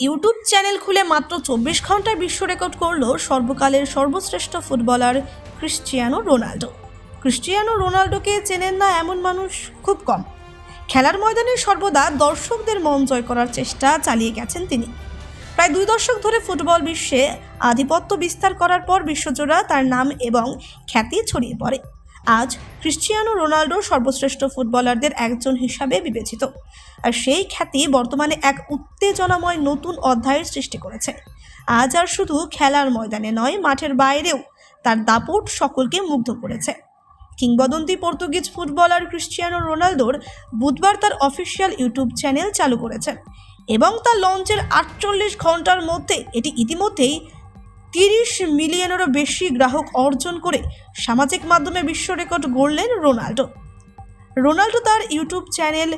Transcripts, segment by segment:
YouTube channel খুলে মাত্র চব্বিশ ঘন্টায় বিশ্ব রেকর্ড করল সর্বকালের সর্বশ্রেষ্ঠ ফুটবলার ক্রিশ্চিয়ানো রোনাল্ডো ক্রিশ্চিয়ানো রোনাল্ডোকে চেনেন না এমন মানুষ খুব কম। খেলার ময়দানে সর্বদা দর্শকদের মন জয় করার চেষ্টা চালিয়ে গেছেন তিনি। প্রায় দুই দশক ধরে ফুটবল বিশ্বে আধিপত্য বিস্তার করার পর বিশ্বজোড়া তার নাম এবং খ্যাতি ছড়িয়ে পড়ে। আজ ক্রিশ্চিয়ানো রোনাল্ডো সর্বশ্রেষ্ঠ ফুটবলারদের একজন হিসাবে বিবেচিত। আর সেই খ্যাতি বর্তমানে এক উত্তেজনাময় নতুন অধ্যায়ের সৃষ্টি করেছে। আজ আর শুধু খেলার ময়দানে নয়, মাঠের বাইরেও তার দাপট সকলকে মুগ্ধ করেছে। কিংবদন্তি পর্তুগিজ ফুটবলার ক্রিশ্চিয়ানো রোনালদোর বুধবার তার অফিসিয়াল ইউটিউব চ্যানেল চালু করেছেন এবং তার লঞ্চের আটচল্লিশ ঘণ্টার মধ্যে এটি ইতিমধ্যেই তিরিশ মিলিয়নেরও বেশি গ্রাহক অর্জন করে সামাজিক মাধ্যমে বিশ্ব রেকর্ড গড়লেন রোনাল্ডো। রোনাল্ডো তার ইউটিউব চ্যানেল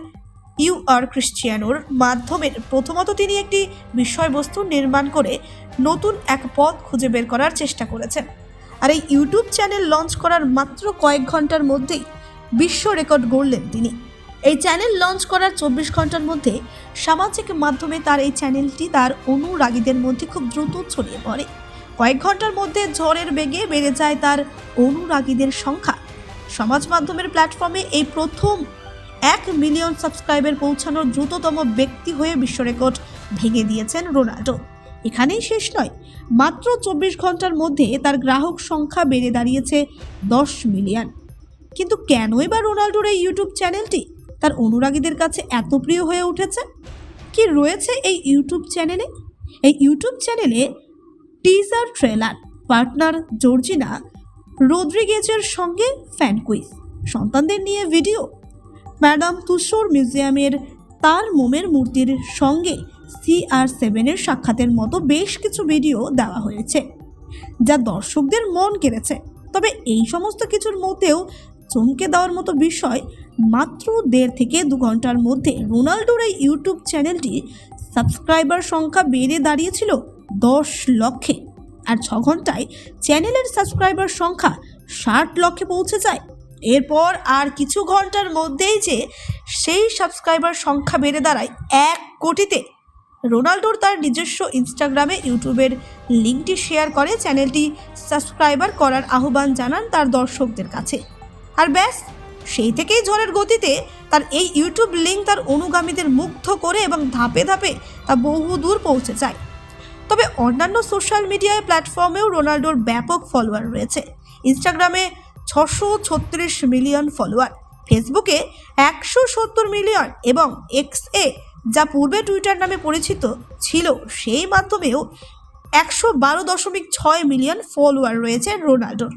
ইউ আর ক্রিশ্চিয়ানোর মাধ্যমে প্রথমত তিনি একটি বিষয়বস্তু নির্মাণ করে নতুন এক পথ খুঁজে বের করার চেষ্টা করেছেন। আর এই ইউটিউব চ্যানেল লঞ্চ করার মাত্র কয়েক ঘণ্টার মধ্যেই বিশ্ব রেকর্ড গড়লেন তিনি। এই চ্যানেল লঞ্চ করার চব্বিশ ঘণ্টার মধ্যে সামাজিক মাধ্যমে তার এই চ্যানেলটি তার অনুরাগীদের মধ্যে খুব দ্রুত ছড়িয়ে পড়ে। কয়েক ঘণ্টার মধ্যে ঝড়ের বেগে বেড়ে যায় তার অনুরাগীদের সংখ্যা। সমাজ মাধ্যমের প্ল্যাটফর্মে এই প্রথম এক মিলিয়ন সাবস্ক্রাইবার পৌঁছানোর দ্রুততম ব্যক্তি হয়ে বিশ্ব রেকর্ড ভেঙে দিয়েছেন রোনাল্ডো। এখানেই শেষ নয়, মাত্র চব্বিশ ঘণ্টার মধ্যে তার গ্রাহক সংখ্যা বেড়ে দাঁড়িয়েছে দশ মিলিয়ন। কিন্তু কেনই বা রোনাল্ডোর এই ইউটিউব চ্যানেলটি তার অনুরাগীদের কাছে এত প্রিয় হয়ে উঠেছে? কি রয়েছে এই ইউটিউব চ্যানেলে? এই ইউটিউব চ্যানেলে টিজার ট্রেলার পার্টনার জর্জিনা রোদ্রিগেজের সঙ্গে ফ্যান কুইজ। সন্তানদের নিয়ে ভিডিও। ম্যাডাম তুষোর মিউজিয়ামের তার মোমের মূর্তির সঙ্গে সিআর সেভেনের সাক্ষাতের মতো বেশ কিছু ভিডিও দেওয়া হয়েছে, যা দর্শকদের মন কেড়েছে। তবে এই সমস্ত কিছুর মধ্যেও চমকে দেওয়ার মতো বিষয় মাত্র দেড় থেকে দু ঘণ্টার মধ্যে রোনাল্ডোর এই ইউটিউব চ্যানেলটি সাবস্ক্রাইবার সংখ্যা বেড়ে দাঁড়িয়েছিল দশ লক্ষে। আর ছ ঘন্টায় চ্যানেলের সাবস্ক্রাইবার সংখ্যা ষাট লক্ষে পৌঁছে যায়। এরপর আর কিছু ঘণ্টার মধ্যেই যে সেই সাবস্ক্রাইবার সংখ্যা বেড়ে দাঁড়ায় এক কোটিতে। রোনাল্ডোর তার নিজস্ব ইনস্টাগ্রামে, ইউটিউবের লিঙ্কটি শেয়ার করে চ্যানেলটি সাবস্ক্রাইবার করার আহ্বান জানান তার দর্শকদের কাছে। আর ব্যাস, সেই থেকেই ঝড়ের গতিতে তার এই ইউটিউব লিঙ্ক তার অনুগামীদের মুগ্ধ করে এবং ধাপে ধাপে তা বহু দূর পৌঁছে যায়। তবে অন্যান্য সোশ্যাল মিডিয়ায় প্ল্যাটফর্মেও রোনাল্ডোর ব্যাপক ফলোয়ার রয়েছে। ইনস্টাগ্রামে ছশো ছত্রিশ মিলিয়ন ফলোয়ার, ফেসবুকে একশো সত্তর মিলিয়ন এবং এক্স এ যা পূর্বে টুইটার নামে পরিচিত ছিল, সেই মাধ্যমেও একশো বারো দশমিক ছয় মিলিয়ন ফলোয়ার রয়েছে রোনাল্ডোর।